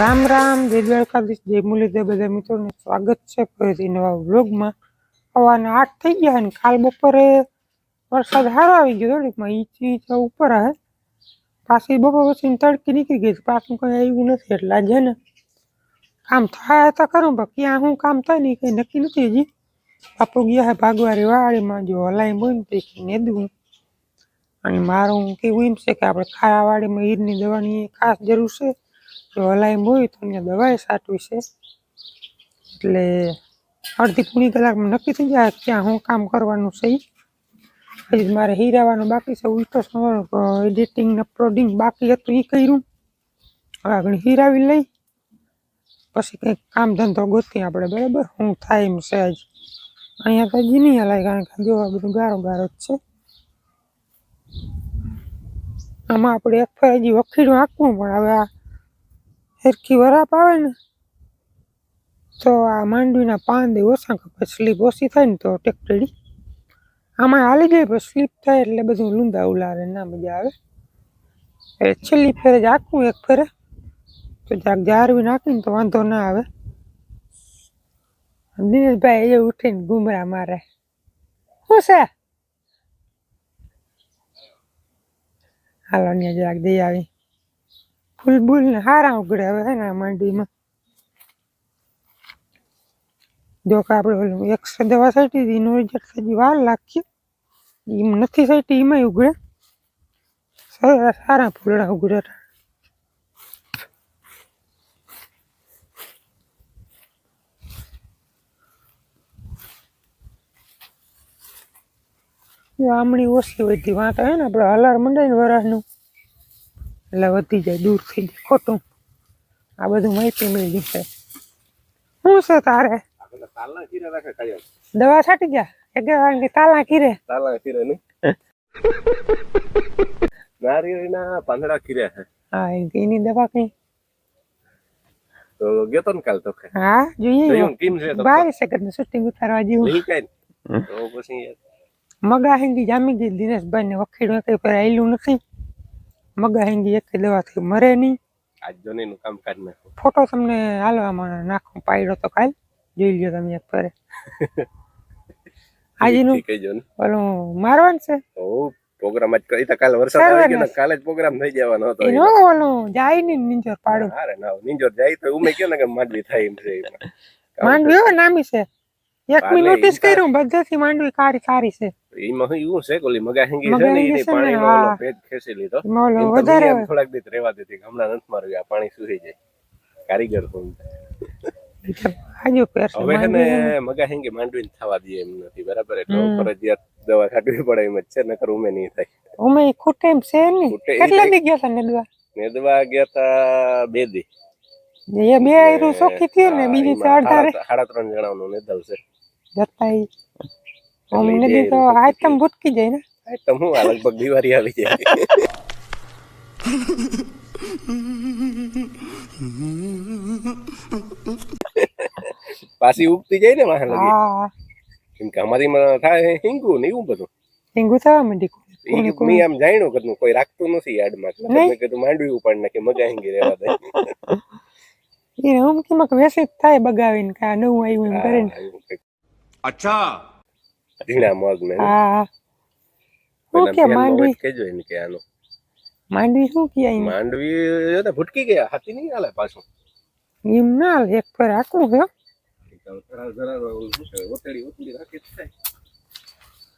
રામ રામ, જય દ્વારકાધીશ, જય મુરલીધર, બધા મિત્રોને સ્વાગત છે ફરીથી નવા વ્લોગમાં. સવારના આઠ થઈ ગયા અને કાલ બપોરે વરસાદ સારો આવી ગયો થોડીકમાં ઈચ ઈચ ઉપર આવે પાછી બપોર પછી તડકી નીકળી ગઈ પાછું કંઈ આવ્યું નથી એટલે આજે ને. કામ થાય તો ખરું, પણ ક્યાં શું કામ થાય ને કંઈ નક્કી નથી હજી. બાપુ ગયા હે ભાગવારી વાડીમાં, જો હલાઈ બોય તો નેદવું. અને મારું કેવું એમ છે કે આપણે ખારા વાડીમાં ઈરની દવાની ખાસ જરૂર છે. જો હલાઈ હોય તો અહીંયા દવાએ સાટવી છે. એટલે અડધી પૂણી કલાકમાં નક્કી થઈ જાય ક્યાં હું કામ કરવાનું છે પછી મારે હીરાવાનું બાકી છે, ઉલટો એડિટિંગ ને અપલોડિંગ બાકી હતું એ કર્યું. હવે આગળ હીરાવી લઈ. પછી કંઈક કામ ધંધો ગોતી આપણે, બરાબર? હું થાય એમ છે આજ. અહીંયા તો હજી નહીં હલાય, કારણ કે જો બધું ગારો ગારો જ છે. આમાં આપણે એક ફેર હજી વખીડું આખવું પણ હવે આ સરખી વરાપ આવે ને તો આ માંડવીના પાન દે ઓછા કપાય સ્લીપ ઓછી થાય ને તો ટેક્ટરી આમાં હાલી જાય પણ સ્લીપ થાય એટલે બધું લૂંદા ઉલારે, ના મજા આવે. એટલે છેલ્લી ફેરે જ આખું એક ફેરે. તો જાક જારવી નાખીને તો વાંધો ના આવે. દિનેશભાઈ એ ઉઠીને ગુમરા મારે. શું છે? હાલો ને જરાક દઈ આવી. ફૂલ બૂલ ને હારા ઉગડે હવે હે ને આ માંડવીમાં જો કે આપણે ઓલું એકસો દવા સાઈટી હતી, એનું રિઝલ્ટ હજી વાર લાગશે એમ નથી સાઈટી એમાંય ઉગડે. સારા સારા ફૂલડા ઉગડે આમણી ઓછી વધી વાંટો હે ને, આપણે હલાર મંડાય ને વરાળનું. એટલે વધી જાય દૂર થઈ જાય ખોટું. આ બધું માહિતી મળી જશે. શું છે તારે. દવા છાટી ગયા? એક કે તાલા કીરે તાલા ખીરા ને? નારિયેળીના પાંદડા કીરે છે. હા એની દવા કઈ? તો ગયો તો ને કાલ તો હા જોઈએ. છે તો બાવીસ સેકન્ડ શૂટિંગ ઉતારવા જેવું. કઈ તો પછી મગા હિન્દી જામી ગઈ દિનેશભાઈ ને વખીડું કઈ પર આવેલું નથી. મગા હિંગી એક દવાથી મરે નહીં. આજ જોનીનું કામ કાઢ નાખો. ફોટો તમને હાલવામાં નાખું પાડ્યો તો કાલ. જોઈ લ્યો તમે એક ફરે. આજનું કહેજો ને. ઓલું મારવાનું છે? ઓ પ્રોગ્રામ આજ કરી તો કાલે વરસાદ આવી ગયો કાલે જ પ્રોગ્રામ થઈ જવાનો હતો એનો. ઓલો જાય ને નિંજોર પાડું. હારે ના નિંજોર જાય તો ઉમે કે ને કે માંડવી થાય એમ છે માંડવી નામી છે. એક મી નોટિસ કર્યું બધેથી માંડવી કારી સારી છે. એમાં શું એવું છે કોલી મગા હેંગી છે ને એની પાણી નો હા. ઓલો પેજ ખેંચી લીધો. તો વધારે. થોડાક દીધ રેવા દેતી હમણાં નથી મારું આ પાણી સુહી જાય. કારીગર હું આજુ હવે છે ને માંડવી મગાહિંગી માંડવી થવા દે એમ નથી બરાબર? એટલે. ફરજિયાત દવા કાઢવી પડે એમ જ છે નકર ઉમે નહીં થાય. ઉમે ખૂટે એમ છે ને? કેટલા દી ગયા તા નેદવા? નેદવા ગયા તા બે દી. એ બે આયરું સોખી થયું ને બીજી ચાર અઢારે સાડા સાડા ત્રણ જણાનું નેદલ છે. જતા ઈ એટલે અમને ઈ તો બે તમ ભૂટકી જાય ને. આઈટમ હું આ લગભગ દિવાળી આવી જાય. પાછી ઉગતી જાય ને વાહ લગી. હા. કેમ કે અમારીમાં થાય હિંગુ ને એવું બધું. હિંગુ થવા માંડી મેં આમ જાણ્યું કે કોઈ રાખતું નથી યાર્ડમાં એટલે મેં કીધું માંડવી ઉપાડ નાખે મજા હિંગી રહેવા દે. એ હું કીમાં કે વેસી થાય બગાવીને કે આ નવું આવ્યું એમ કરીને. અચ્છા. ઝીણા મગ ને હા. ઓકે માંડવી? કેજો એને કે આનો. માંડવી શું કે અહીં માંડવી એટલે ભટકી ગયા હાથી નહીં હાલે પાછું. એમ ના એક પર રાખવું છે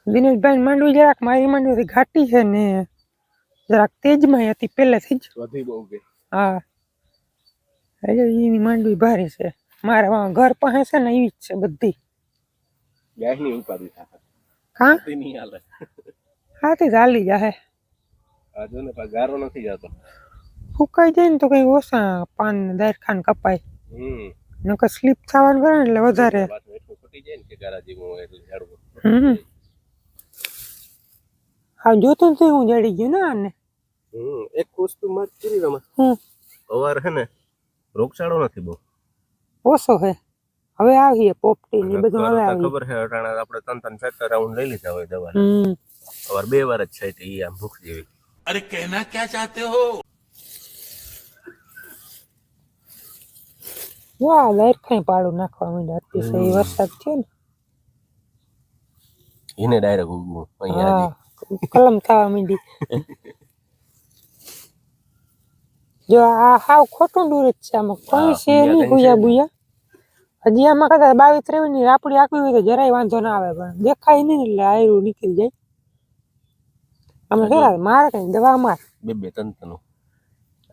દિનેશભાઈ માંડવી જરાક મારી માંડવી ઘાટી છે ને જરાક તેજ તેજમાં હતી પહેલેથી જ. વધી બહુ ગઈ. હા. એટલે એની માંડવી ભારે છે. મારા ઘર પાસે છે ને એવી જ છે બધી. ગાયની ઉપાધિ થાય. હા? હાથી નહીં હાલે. હાથી ચાલી જાહે. આ જો ને પાછો ગારો નથી જતો. ફૂકાઈ જાય ને તો કઈ ઓછા પાન દાયરખાન કપાય. હમ. નકર સ્લીપ થવાનું કરે ને એટલે વધારે. ને હા જોતું જ હું જડી ગયું ને આને. હમ એક વસ્તુ મત કરી રમે હમ. અવાર હે ને રોગચાળો નથી બહુ. ઓછો હે. હવે આવીએ પોપટી ને બધું હવે આવી ખબર છે અટાણા આપણે ત્રણ ત્રણ ચાર ચાર રાઉન્ડ લઈ લીધા હોય દવા અવાર બે વાર જ છે એટલે ઈ આમ ભૂખ જેવી. અરે કહેના ક્યાં ચાહતે હો? વાહ લાઈટ કઈ પાડું નાખવા માંડ્યા. અતિશય વરસાદ થયો ને. એને ડાયરેક્ટ ઉગવું અહીંયા કલમ થવા માંડી. જો આ હાવ ખોટું દૂર જ છે આમાં. કોઈ છે નહીં ભૂયા ભૂયા હજી આમાં કદાચ બાવીસ ત્રેવીસની રાપડી આપી હોય તો જરાય વાંધો ના આવે પણ દેખાય નહીં એટલે આયરું નીકળી જાય. આમાં હજુ- મારે કઈ દવા માર. બે બે ત્રણ ત્રણ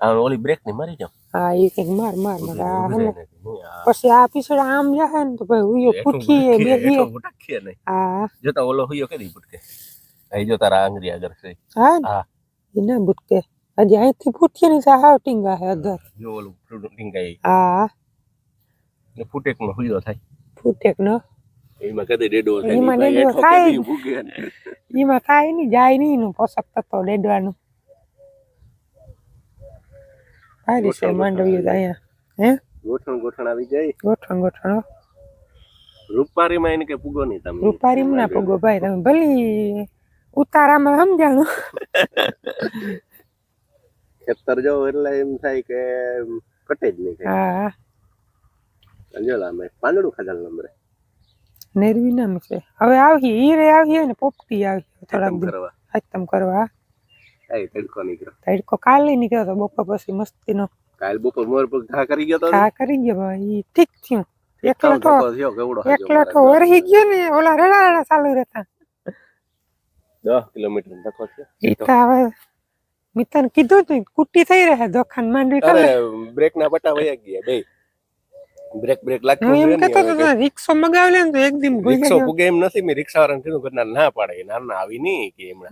આ ઓલી બ્રેકની મારી જાવ હા એ કંઈક માર માર માર. આ. નહીં, પછી આ પીછળ આમ જાય ને તો ભાઈ હુયો પૂઠીએ ભટકે, બેહીએ. એટલું નહીં. હા. જોતા ઓલો હુયો કરી ફૂટકે અહીં જો તારા આંગરી આગળ છે. હા હા. ના ભૂટકે હજી અહીંથી ફૂટીએ ની તો ટીંગા હે અધર. જો ઓલું ટીંગાઈ. હા. ને ફૂટેકમાં હુયો થાય ફૂટેક નો એમાં કદી ડેડો થાય એમાં નહીં, ડેડો થાય જ. એમાં થાય નહીં જાય નહીં એનું પોષક તત્વ ડેડવાનું ભારી છે માંડવી અહીંયા હે ગોઠણ ગોઠણ આવી જાય ગોઠણ ગોઠણ. રૂપારીમાં એને કે પૂગો નહીં તમે રૂપારીમાં ના પૂગો ભાઈ તમે ભલી ઉતારામાં સમજાણું ખેતર જાવ એટલે એમ થાય કે કટે જ નહીં હા અમે પાંદડું ખાધા નંબરે. નેરવી નામ છે. હવે આવીએ હીરે આવી ને પોપટી આવી. થોડાક કરવા. ખતમ કરવા. કાંઈ તડકો નીકળ્યો. તડકો કાલે નીકળ્યો તો બપોર પછી મસ્તીનો. કાલ બપોર મોર પગ ઘા કરી ગયો તો? ઘા કરી ગયો ભાઈ ઠીક થયું. એકલો તો એકલો તો વરહી ગયો ને ઓલા રેડા રેડા ચાલુ રહેતા. દસ કિલોમીટર ધક્કો છે ઈ તો હવે મિત્ર કીધું તું કુટી થઈ રહે દોખાન માંડવી કરે બ્રેક ના પટ્ટા વયા ગયા બે બ્રેક બ્રેક લાગતું એમ કહેતો હતો રિક્ષો મગાવી લે ને તો એક દિન રિક્ષો ગયો એમ નથી મેં રિક્ષા વાળાને કીધું ઘરના ના પાડે ના ના આવી નહીં કે એમણે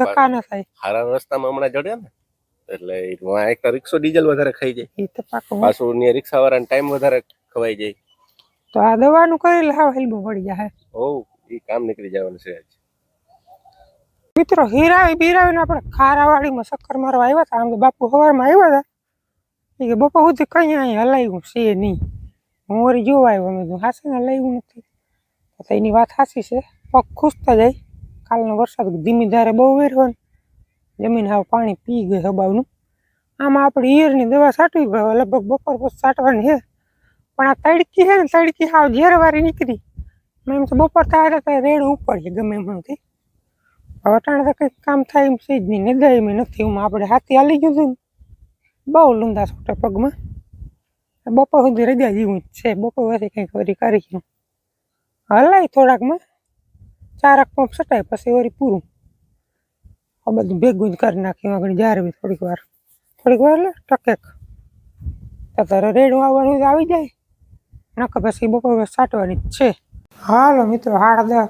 ધક્કા ના થાય. હારા રસ્તામાં હમણાં જડ્યા ને એટલે એક તો રિક્ષો ડીઝલ વધારે ખાઈ જાય. પાછું ને રિક્ષા વાળાને ટાઈમ વધારે ખવાઈ જાય. તો આ દવાનું કરી હાવ હેલ્બો પડી જાય ઓ એ કામ નીકળી જવાનું છે મિત્રો હીરાવી બીરાવીને આપણે ખારાવાડીમાં ચક્કર મારવા આવ્યા હતા. આમ તો બાપુ સવારમાં આવ્યા હતા. એ કે બપોર સુધી કઈ અહીં હલાવ્યું છે નહીં. હું વળી જોવા આવ્યો, મેં કીધું હાસે ને હલાવ્યું નથી. તો એની વાત હાસી છે. પગ ખૂસતા જાય. કાલનો વરસાદ ધીમી ધારે બહુ વેરવો જમીન હાવ પાણી પી ગઈ હબાવનું. આમાં આપણે ઈયરની દવા છાંટવી પડે લગભગ બપોર પછી છાંટવાની છે. પણ આ તડકી છે ને, તડકી હાવ ઝેરવારી નીકળી. મેં એમ તો બપોર થાય તો રેડ ઉપાડીએ, ગમે એમથી હવે અટાણે તો કંઈક કામ થાય એમ છે જ નહીં. નદાય નથી. એમાં આપણે હાથી હાલી ગયું હતું ને. બહુ લૂંદા છોટા પગમાં. બપોર સુધી રજા જેવું જ છે. બપોર પછી કંઈક વળી કરી ગયું હલાય થોડાકમાં. ચારક પંપ સટાય, પછી વળી પૂરું. આ બધું ભેગું જ કરી નાખ્યું આગળ જારવી થોડીક વાર. થોડીક વાર એટલે ટકેક. તારે રેડું આવવાનું જ આવી જાય. નકર પછી બપોર સાટવાની જ છે. હાલો મિત્રો હાડ દસ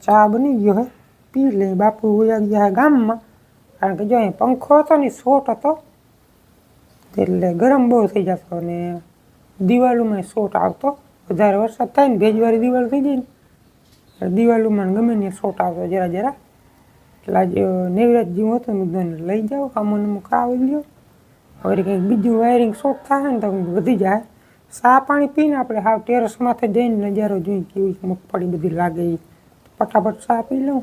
ચા બની ગયો હે. પી લે, બાપુ ગયા ગામમાં. કારણ કે જો અહીં પંખો હતો ને શોટ હતો, એટલે ગરમ બહુ થઈ જતો અને દિવાલોમાં શોટ આવતો. વધારે વરસાદ થાય ને ભેજવાળી દિવાલ થઈ જાય ને દિવાલોમાં ગમે ને શોટ આવતો જરા જરા. એટલે આજે નેવરાજ જેવું હતું મેં લઈ જાઓ અમુક અમુક આવી ગયો હવે કંઈક બીજું વાયરિંગ શોટ થાય ને તો વધી જાય. સા પાણી પીને આપણે હાવ ટેરેસ માથે જઈને નજારો જોઈ કેવી મગફળી બધી લાગે. ફટાફટ સા પી લઉં,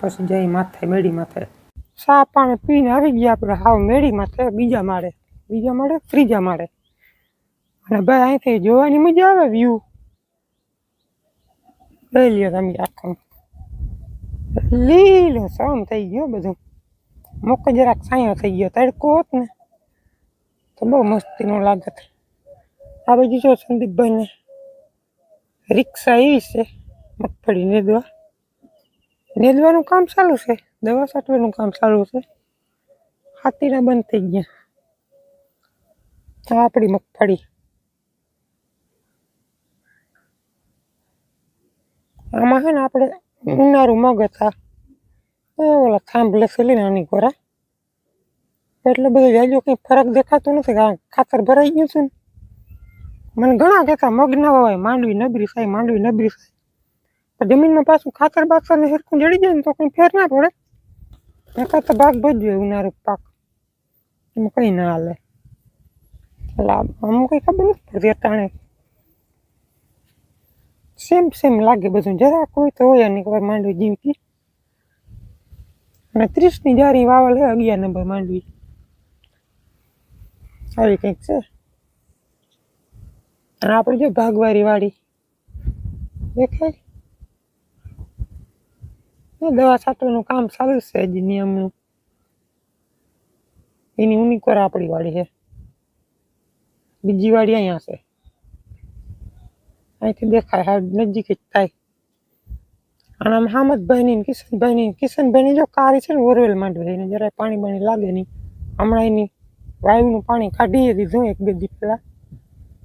પછી જઈ માથે મેળી માથે. સા પાણી પીને આવી ગયા આપણે હાવ મેળી તે બીજા માળે. બીજા માળે ત્રીજા માળે. અને ભાઈ અહીંથી જોવાની મજા આવે વ્યૂ લઈ લ્યો તમે આખો. લીલો સમ થઈ ગયો બધું. મોક જરાક સાયો થઈ ગયો, તડકો હોત ને, તો બહુ મસ્તીનો લાગત. આ બાજુ જો સંદીપભાઈને રિક્ષા એવી છે, મગફળી નેદવા. નેદવાનું કામ ચાલુ છે. દવા છાંટવાનું કામ ચાલુ છે. હાથીના બંધ થઈ ગયા. આ આપણી મગફળી. આમાં છે ને આપણે ઉનારું મગ હતા. ઓલા થાંભલે લઈને આની કોરા એટલે બધું જાજો કંઈ ફરક દેખાતો નથી કારણ ખાતર ભરાઈ ગયું છે ને. મને ઘણા કહેતા મગ ના હોય માંડવી નબરી થાય માંડવી નબરી થાય. જમીનમાં પાછું ખાતર બાતર ને સરખું જડી જાય ને તો કંઈ ફેર ના પડે. નકર તો ભાગ ભજવે ઉનાળુ પાક એમાં કંઈ ના હાલે એટલે આમ કંઈ ખબર નથી પડતી અટાણે સેમ સેમ લાગે બધું જરાક હોય તો હોય અને ખબર માંડવી જીવતી અને ત્રીસની જારી વાવલ છે અગિયાર નંબર માંડવી આવી કંઈક છે અને આપણે જો ભાગવારી વાળી દેખાય દવા છાંટવાનું કામ ચાલુ છે હજી નિયમનું. એની ઉનિકોર આપણી વાળી છે. બીજી વાળી અહીંયા છે. અહીંથી દેખાય, હા નજીક જ થાય. અને આમ હામદભાઈની ને કિશનભાઈની કિશનભાઈની જો કારી છે ને ઓરવેલ માંડવી એને જરાય પાણી બાણી લાગે નહીં. હમણાં એની વાયુનું પાણી કાઢીએ દીધું એક બે દી પહેલાં.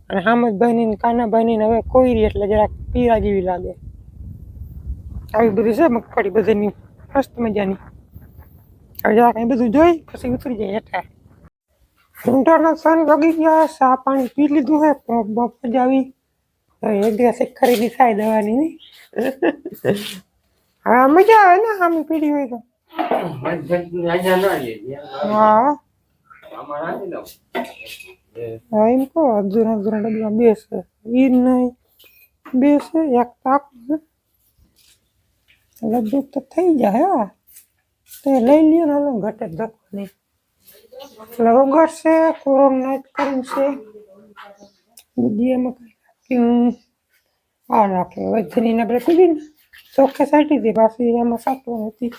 અને હામદભાઈની ને કાનાભાઈની હવે હવે કોઈરી એટલે જરાક પીરા જેવી લાગે. આવી બધી છે, મગફળી બધાની, મસ્ત મજાની. હવે જરા કઈ બધું જોઈ, પછી ઉતરી જાય હેઠા ફૂંટાના સન લગી ગયા, ચા પાણી પી લીધું હે, પગ બોપ મજાવી આવી એક દિવસ એક ખરીદી થાય દવાની. ની હવે મજા આવે ને, આમ પીડી હોય તો. હા. હા, એમ કહો, અધૂરા અધૂરા ડબલા બેસે. એ નહીં, બેસે, એક તાક લગભગ તો થઈ જાય, હા. તો એ લઈ લ્યો ને હાલો ઘટે ધક્કો નહીં એટલે રોગર છે કોરોના કરીને છે. બીજી એમાં કઈ રાખ્યું આ રાખ્યું વજની ને આપણે કીધી? ને ચોખ્ખે સાટી હતી, પાછી એમાં સાટવાની હતી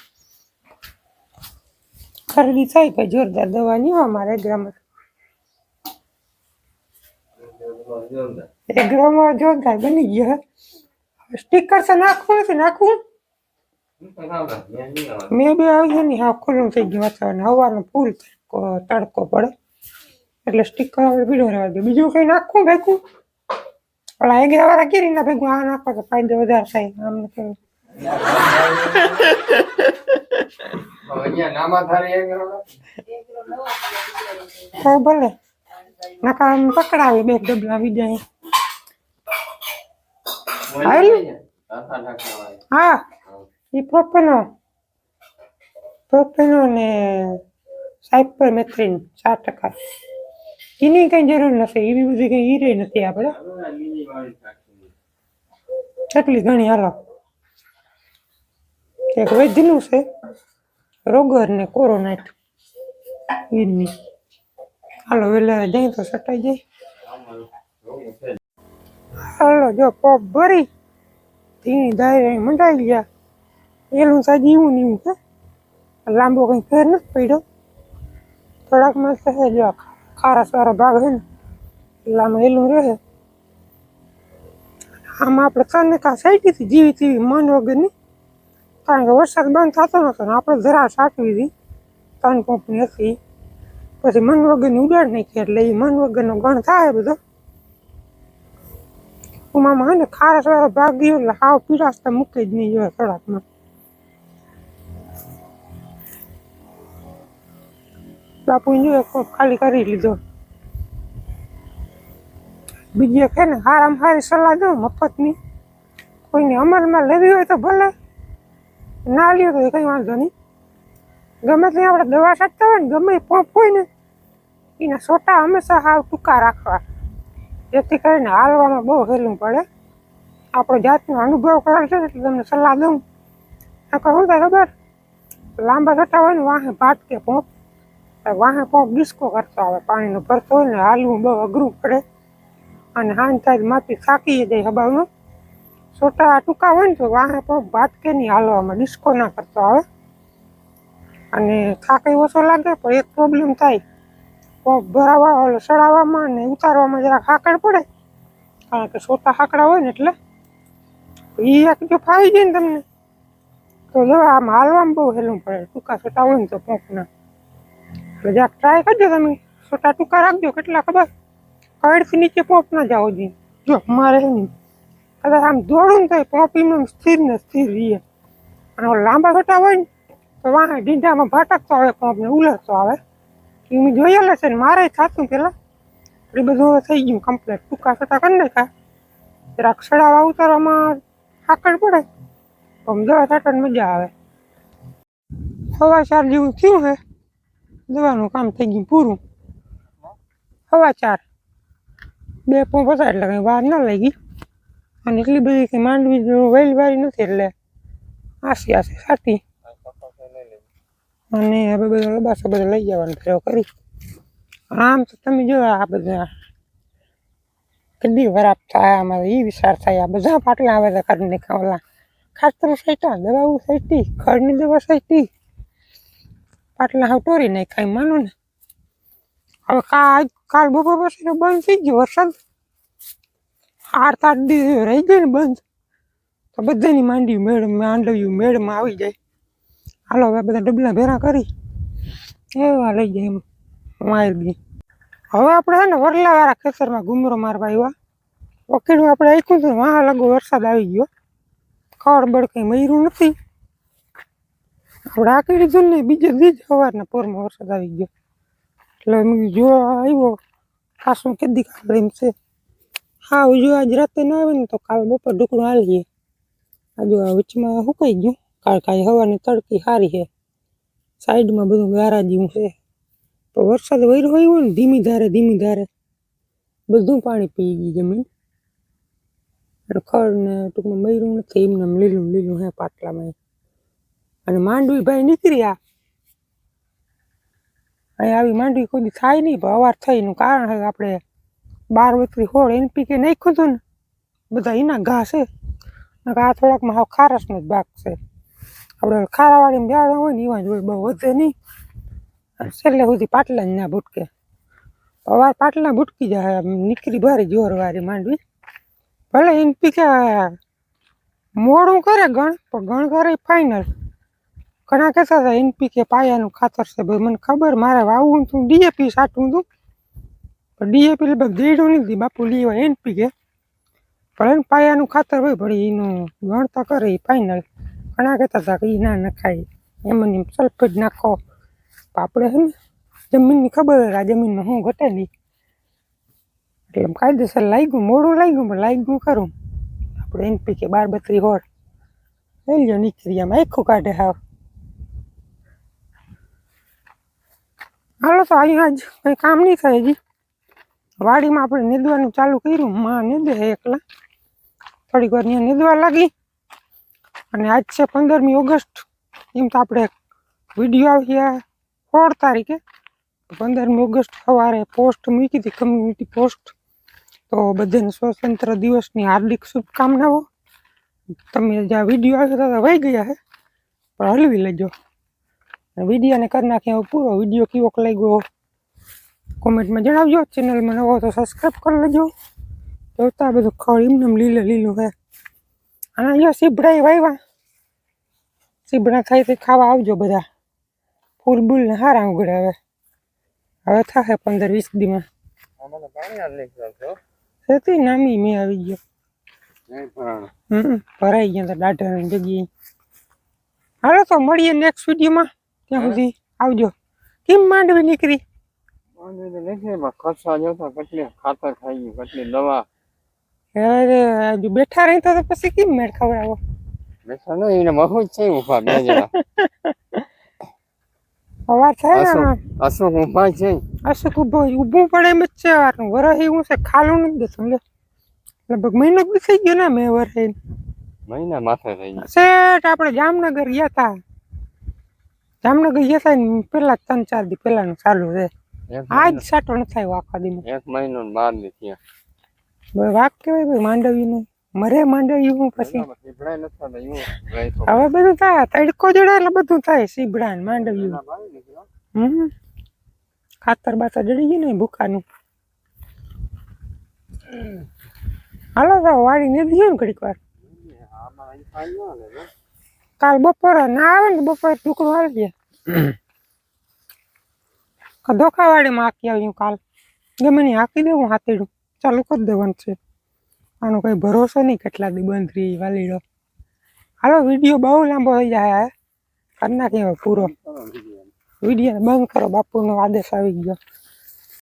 ખરીદી થાય ભાઈ, જોરદાર દવા નહીં હોય અમારે ગ્રામર. એક ગ્રામમાં જોરદાર બની ગયો, હે. સ્ટીકર છે, નાખવું નથી, નાખવું? મેં બે આવી ને હા, ખુલ્લું થઈ ગયું વાતાવરણ. હવાનો ફૂલ તડકો તડકો પડે. એટલે સ્ટીકર આપણે ભીડો રહેવા દે. બીજું કંઈ નાખવું ભેગું ઓલા એગરા વાળા કેરી ના ભેગું આ નાખવા તો ફાયદો વધારે થાય. આમ નથી ભલે. નાકા પકડાવી બે ડબલા જાય હા. એ પ્રોપેનો પ્રોપેનો ને સાયપર મેથ્રીન ચાર ટકા એની કઈ જરૂર નથી એવી બધી કઈ હીરે નથી આપણે કેટલી ઘણી હાલો એક વૈદ્યનું છે રોગર ને કોરોનાટ ઈની હાલો વેલા જઈ તો સટાઈ જાય હાલો જો પગ ભરી ધીણી દાયરે મંડાઈ ગયા એલું સાજી એવું ને એવું છે. લાંબો કંઈ ફેર નથી પડ્યો. થોડાક મસ્ત છે જો ખારા સારા ભાગ છે ને એટલે આમાં એલું રહે આમાં આપણે કાને કા સાઈટીથી જીવી તેવી મન વગરની કારણ કે વરસાદ બંધ થતો નતો ને આપણે જરા સાટવી હતી. ત્રણ પંપની હતી. પછી મન વગરની ઉડાડ નાખી એટલે એ મન વગરનો ગણ થાય બધો. ઉમામાં હે ને ખારા સારા ભાગ ગયો એટલે હાવ પીડાશ તો મૂકી જ નહીં જોઈએ થોડાકમાં. બાપુ જોઈએ ખાલી કરી લીધો. બીજી એક ને, હારામ હારી સલાહ દઉં મફતની. કોઈને અમલમાં લેવી હોય તો ભલે. ના લ્યો તો કંઈ વાંધો નહીં. ગમે ત્યાં આપણે દવા છાંટતા હોય ને, ગમે પંપ હોય ને, એના સોટા હંમેશા હાવ ટૂંકા રાખવા. જેથી કરીને હાલવામાં બહુ સહેલું પડે. આપણો જાતનો અનુભવ કરેલ છે એટલે તમને સલાહ દઉં. કહું થાય ખબર? લાંબા છટા હોય ને, વાહે ભાટકે પંપ. તો વાહે કોક ડિસ્કો કરતો આવે પાણીનો ભરતો હોય ને હાલવું બહુ અઘરું પડે. અને થાય માપી થાકી જાય હબાવનો છોટા ટૂંકા હોય ને તો વાહે ભાત કે નહીં હાલવામાં ડિસ્કો ના કરતો આવે અને થાકે ઓછો લાગે પણ એક પ્રોબ્લેમ થાય. કોક ભરાવા ઓલો ચડાવવામાં અને ઉતારવામાં જરાક હાકડ પડે. કારણ કે છોટા હાકડા હોય ને એટલે એ એક જો ફાવી જાય ને તમને. તો દવા આમ હાલવામાં બહુ હેલું પડે. ટૂંકા છોટા હોય ને તો એટલે જરાક ટ્રાય કરજો તમે? છોટા ટૂંકા રાખજો, કેટલા ખબર? કડથી નીચે પોપ ના જાવ જોઈએ જો, મારે નહીં કદાચ આમ દોડું ને તો પોપ એમ સ્થિર ને સ્થિર રહીએ અને લાંબા છોટા હોય ને, તો વાહ, ઢીંઢામાં ભટકતો આવે પંપને ઉલટતો આવે. એ મેં જોયેલા છે ને, મારે થતું પેલા. એ બધું થઈ ગયું કમ્પ્લેટ ટૂંકા છોટા કરી નાખ્યા. જરાક સડાવા ઉતારવામાં આકડ પડે. પણ દવા છાંટવાની મજા આવે. હવા ચાર જેવું થયું છે દવાનું કામ થઈ ગયું પૂરું. હવા ચાર. બે પંપ હતા એટલે કંઈ વાર ના લાગી અને એટલી બધી કંઈ માંડવી વહેલી વારી નથી એટલે આસી આસી સાટી અને હવે બધા લબાસો બધા લઈ જવાનું ફેરો કરી. આમ તો તમે જો આ બધા કદી વરાપ થાય, આમાં એ વિચાર થાય, આ બધા પાટલા આવે તો કરી નાખ્યા ઓલા ખાતર સૈટા દવાઓ સૈટી ખડની દવા સૈટી પાટલા હાવ ટોરી નાખ્યા કાંઈ માનું ને. હવે કાલ કાલ બપોર પછી બંધ થઈ ગયો વરસાદ. આઠ આઠ દિવસ રહી જાય ને બંધ. તો બધાની માંડવી મેળ માંડવ્યું મેળમાં આવી જાય. હાલો, હવે બધા ડબલા ભેરા કરી. એવા લઈ જાય એમ ગઈ હવે આપણે છે ને વરલાવાળા ખેતરમાં ગુમરો મારવા આવ્યા. વકીલું આપણે આખ્યું હતું વાહ લગો વરસાદ આવી ગયો. ખડ બળ કંઈ મર્યું નથી. આપણે આંકી દીધું ને બીજે દી જ સવારના પોરમાં વરસાદ આવી ગયો. એટલે એમ જો આવ્યો પાછું કેદી કાલે એમ છે. હા જો આજ રાતે ના આવે ને તો કાલે બપોર ઢોકળું હાલીએ. આ જો વચમાં સુકાઈ ગયું. કારણ કાંઈ હવાની તડકી સારી છે. સાઈડમાં બધું ગારા જેવું છે. તો વરસાદ વૈરો હોય ને ધીમી ધારે ધીમી ધારે. બધું પાણી પી ગયું જમીન. ખડ ને ટૂંકમાં મર્યું નથી. એમને લીલું લીલું હે પાટલામાં. અને માંડવી ભાઈ નીકળ્યા અહીં આવી માંડવી કોઈ થાય નહીં, પણ અવાર થઈ એનું કારણ છે આપણે બાર વખરી હોળ એનપીકે નાખ્યું હતું ને, બધા એના ઘા છે. આ થોડાકમાં હાવ ખારસનો જ ભાગ છે. આપણે ખારાવાળીમાં જાડા હોય ને એવા જ હોય, બહુ વધે નહીં. છેલ્લે સુધી પાટલા જ ના ભૂટકે. અવાર પાટલા ભૂટકી જાય નીકળી ભારે જોરવાળી માંડવી. ભલે એનપીકે મોડું કરે ગણ, પણ ગણ કરે ફાઇનલ ઘણા કહેતા હતા, એનપીકે પાયાનું ખાતર છે ભાઈ, મને ખબર, મારે વાવવું તું ડીએપી સાટું તું પણ ડીએપી લગભગ દેડું નથી બાપુ લીવા એનપીકે. પણ એને પાયાનું ખાતર હોય ભળી એનું ગણતા કરે, એ ફાઇનલ ઘણા કહેતા હતા કે એ ના નખાય. એમ એમ સલ્ફેટ નાખો. પણ આપણે હે ને, જમીનની ખબર હોય આ જમીનમાં હું ઘટેલી એટલે એમ કાયદેસર લાગ્યું, મોડું લાગ્યું, પણ લાગ્યું ખરું. આપણે એનપીકે બાર બત્રી હોળ લઈ લ્યો નીકળી આમ આખું કાઢે હાવ. હાલો તો અહીંયા જ કંઈ કામ નહીં થાય હજી. વાડીમાં આપણે નીંદવાનું ચાલુ કર્યું, માં નીંદે એકલા. થોડીક વાર ત્યાં નીંદવા લાગી. અને આજ છે પંદરમી ઓગસ્ટ. એમ તો આપણે વીડિયો આવ્યા સોળ તારીખે. પંદરમી ઓગસ્ટ સવારે પોસ્ટ મૂકી હતી કમ્યુનિટી પોસ્ટ. તો બધાને સ્વતંત્ર દિવસની હાર્દિક શુભકામનાઓ. તમે જ્યાં વીડિયો આવ્યો હતા વહી ગયા છે પણ હલવી લેજો. વિડીયોને કરી નાખ્યા પૂરો વીડિયો કેવો લાગ્યો કોમેન્ટમાં જણાવજો ચેનલમાં નવો તો સબસ્ક્રાઈબ કરી લેજો. જોતા બધું ખડ એમને લીલું લીલું હે. અને અહીંયા સીભડાઈ વાવ્યા સીભડા થાય તે ખાવા આવજો બધા. ફૂલ બુલ ને હારા ઉગડે હવે. હવે થશે પંદર વીસ દીમાં. નામી મેં આવી ગયો. હમ ભરાઈ ગયા તા દાઢાની જગ્યાએ. હાલો તો મળીએ નેક્સ્ટ વિડીયોમાં ત્યાં સુધી આવજો. કેમ માંડવી નીકળી? ખાતર ખાઈ ગયું દવા. હજુ બેઠા રહી તો પછી કેમ મેળ ખવડાવો? બેસા ને એને મહુ છે ઊભા બે જણા. અવાર થાય ને અશોક. આમાં. અશોક ઊભા છે. અશોક ઊભો ઊભું પડે એમ જ છે વારનું એવું છે ખાલું નથી દેતું લે લગભગ મહિનો થઈ ગયો ને મેં વરહી. મહિના માથે થઈ ગયું. શેઠ આપણે જામનગર ગયા તા. જામનગર ગયા તા ને પેલા ત્રણ ચાર દી પેલાનું ચાલુ છે. આજ સાટો ન થાય આખા દી એક મહિનો ને બાર દી થયા. વાક કેવાય ભાઈ માંડવીનું. મરે માંડવી હું પછી નથી. હવે બધું થાય તડકો જડે એટલે બધું થાય સીબડા ને માંડવી. હમ. ખાતર બાતર જડી ગયું ને ભૂકાનું હાલો તો વાળી ને દીધું ને ઘડીક વાર? કાલ બપોરે ના આવે ને બપોરે ટુકડો આવી જાય ધોખાવાડીમાં હાકી આવ્યું કાલ. ગમે નહીં હાકી દેવું હાથેડું ચાલુ કરી દેવાનું છે. આનો કઈ ભરોસો નહીં કેટલા દી બંધ રહી વાલીડો. હાલો વીડિયો બહુ લાંબો થઈ જાય. કરી નાખી પૂરો. વીડિયો બંધ કરો બાપુનો આદેશ આવી ગયો.